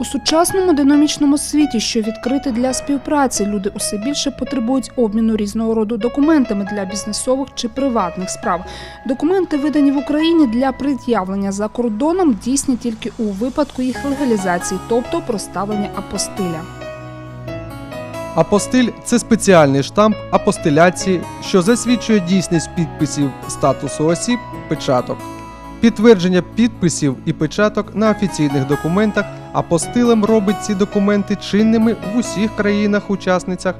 У сучасному динамічному світі, що відкритий для співпраці, люди усе більше потребують обміну різного роду документами для бізнесових чи приватних справ. Документи, видані в Україні для пред'явлення за кордоном, дійсні тільки у випадку їх легалізації, тобто проставлення апостиля. Апостиль це спеціальний штамп апостиляції, що засвідчує дійсність підписів статусу осіб, печаток. Підтвердження підписів і печаток на офіційних документах апостилем робить ці документи чинними в усіх країнах-учасницях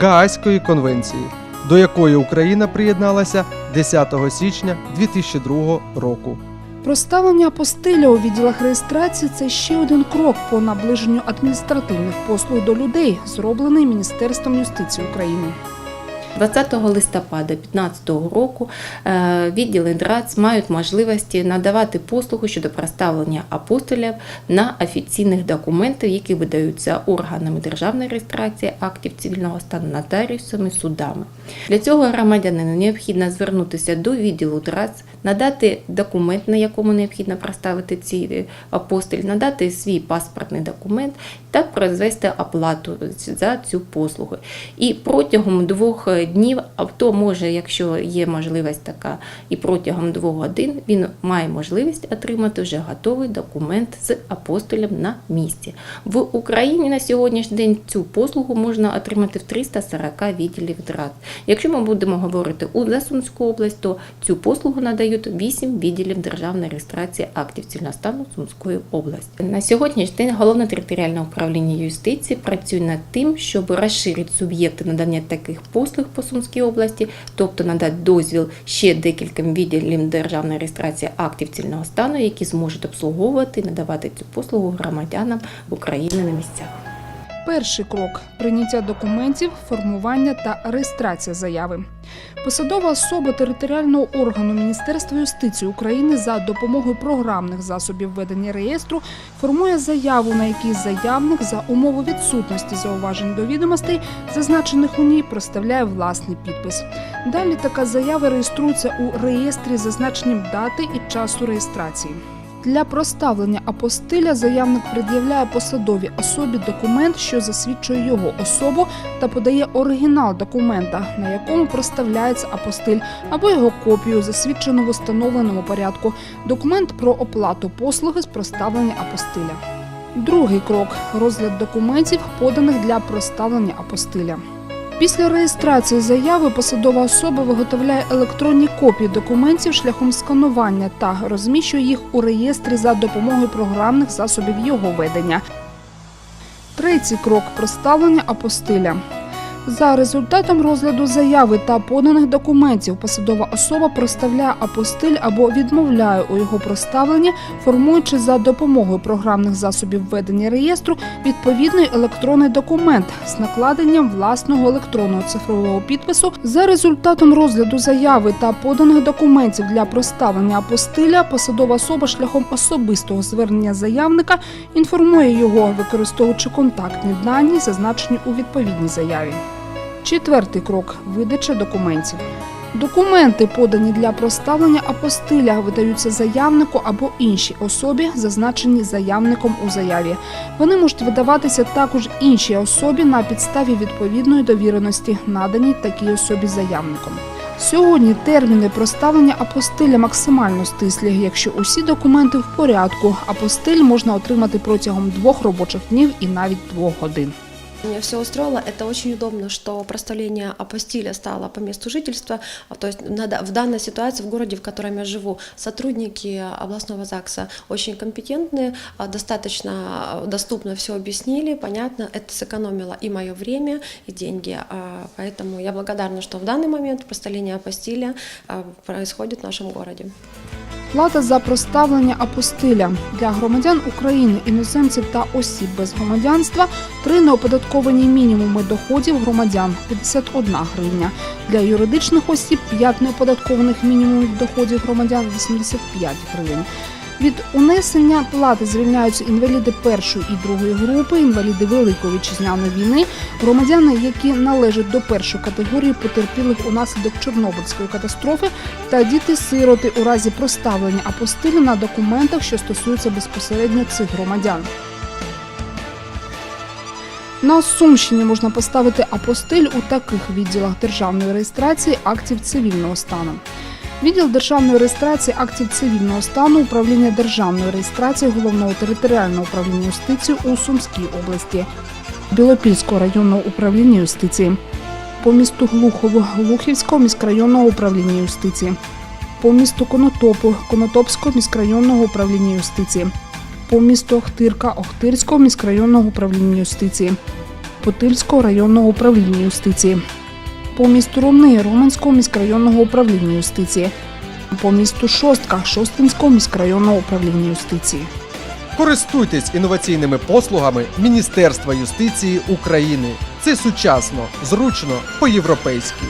Гаазької конвенції, до якої Україна приєдналася 10 січня 2002 року. Проставлення апостиля у відділах реєстрації це ще один крок по наближенню адміністративних послуг до людей, зроблений Міністерством юстиції України. 20 листопада 2015 року е, відділи ДРАЦ мають можливості надавати послугу щодо проставлення апостолів на офіційних документах, які видаються органами державної реєстрації актів цивільного стану нотаріусами, судами. Для цього громадянину необхідно звернутися до відділу ДРАЦ, надати документ, на якому необхідно проставити ці апостиль, надати свій паспортний документ та произвести оплату за цю послугу. І протягом двох днів, а то може, якщо є можливість така, і протягом двох годин він має можливість отримати вже готовий документ з апостолем на місці. В Україні на сьогоднішній день цю послугу можна отримати в 340 відділів ДРАЦ. Якщо ми будемо говорити у Засунську область, то цю послугу надають 8 відділів державної реєстрації актів цивільного стану Сумської області. На сьогоднішній день головне територіальне управління юстиції працює над тим, щоб розширити суб'єкти надання таких послуг по Сумській області, тобто надати дозвіл ще декільком відділів державної реєстрації актів цільного стану, які зможуть обслуговувати і надавати цю послугу громадянам України на місцях. Перший крок прийняття документів, формування та реєстрація заяви. Посадова особа територіального органу Міністерства юстиції України за допомогою програмних засобів ведення реєстру формує заяву, на якій заявник за умови відсутності зауважень до відомостей, зазначених у ній, проставляє власний підпис. Далі така заява реєструється у реєстрі зазначенням дати і часу реєстрації. Для проставлення апостиля заявник пред'являє посадовій особі документ, що засвідчує його особу, та подає оригінал документа, на якому проставляється апостиль, або його копію, засвідчену в установленому порядку, документ про оплату послуги з проставлення апостиля. Другий крок розгляд документів, поданих для проставлення апостиля. Після реєстрації заяви посадова особа виготовляє електронні копії документів шляхом сканування та розміщує їх у реєстрі за допомогою програмних засобів його ведення. Третій крок проставлення апостиля. За результатом розгляду заяви та поданих документів посадова особа проставляє апостиль або відмовляє у його проставленні, формуючи за допомогою програмних засобів ведення реєстру відповідний електронний документ з накладенням власного електронного цифрового підпису. За результатом розгляду заяви та поданих документів для проставлення апостиля, посадова особа шляхом особистого звернення заявника інформує його, використовуючи контактні дані, зазначені у відповідній заяві. Четвертий крок видача документів. Документи, подані для проставлення апостиля, видаються заявнику або іншій особі, зазначені заявником у заяві. Вони можуть видаватися також іншій особі на підставі відповідної довіреності, наданій такій особі заявником. Сьогодні терміни проставлення апостиля максимально стислі. Якщо усі документи в порядку, апостиль можна отримати протягом двох робочих днів і навіть двох годин. Меня все устроило. Это очень удобно, что проставление апостиля стало по месту жительства. А, То есть в данной ситуации в городе, в котором я живу, сотрудники областного ЗАГСа очень компетентные, а, достаточно а, доступно все объяснили, понятно. Это сэкономило и мое время, и деньги. Поэтому я благодарна, что в данный момент проставление апостиля происходит в нашем городе. Плата за проставлення апостиля для громадян України, іноземців та осіб без громадянства три неоподатковані мінімуми доходів громадян 51 гривня. Для юридичних осіб 5 неоподаткованих мінімумів доходів громадян 85 гривень. Від унесення плати звільняються інваліди першої і другої групи, інваліди Великої вітчизняної війни, громадяни, які належать до першої категорії потерпілих унаслідок Чорнобильської катастрофи, та діти-сироти у разі проставлення апостилю на документах, що стосуються безпосередньо цих громадян. На Сумщині можна поставити апостиль у таких відділах державної реєстрації актів цивільного стану. Відділ державної реєстрації актів цивільного стану управління державної реєстрації головного територіального управління юстиції у Сумській області, Білопільського районного управління юстиції, по місту Глухово Глухівського міськрайонного управління юстиції, по місту Конотопу Конотопського міськрайонного управління юстиції, по місту Охтирка Охтирського міськрайонного управління юстиції, Потильського районного управління юстиції, по місту Ромни Роменського міськрайонного управління юстиції, по місту Шостка Шостинського міськрайонного управління юстиції. Користуйтесь інноваційними послугами Міністерства юстиції України. Це сучасно, зручно, по-європейськи.